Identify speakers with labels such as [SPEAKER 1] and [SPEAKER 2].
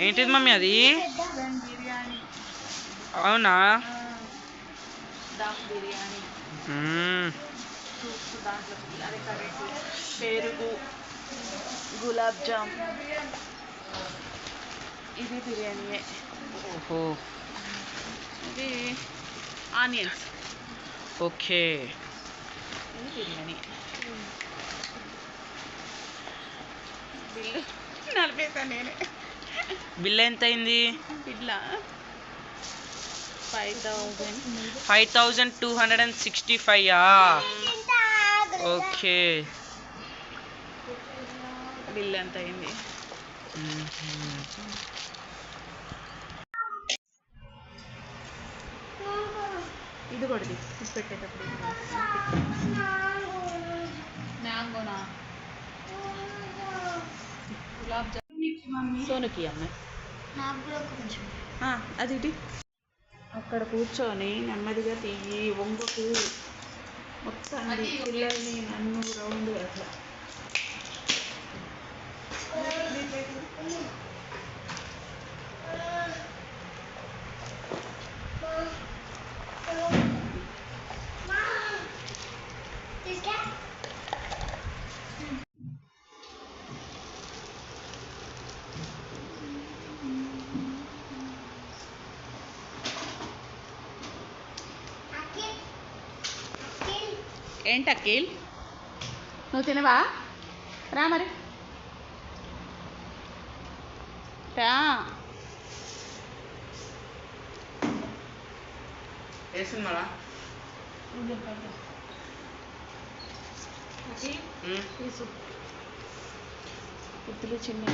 [SPEAKER 1] ఏంటిది మమ్మీ అది? అవునా?
[SPEAKER 2] దమ్ బిర్యానీ దాంట్లో పెరుగు గులాబ్ జామ్. ఇది బిర్యానీయే.
[SPEAKER 1] ఓహో.
[SPEAKER 2] ఇది ఆనియన్స్.
[SPEAKER 1] ఓకే.
[SPEAKER 2] ఇది బిర్యానీ. బిల్లు నేనే.
[SPEAKER 1] బిల్ ఎంత అయింది
[SPEAKER 2] five thousand.
[SPEAKER 1] Five thousand two hundred and sixty five? Okay.
[SPEAKER 2] Bill ఎంత అయింది ఇది కూడా పెట్టేటప్పుడు మ్యాంగోనా? గులాబ్ సోనుకి అమ్మాయి అది ఇటు. అక్కడ కూర్చొని నెమ్మదిగా తీయి వంగుకు మొత్తం పిల్లల్ని నన్ను రౌండ్ అట్లా. ఏంటి అఖిల్? నువ్వు తినవా? రా మరి. రా. పుత్తులు చిన్న.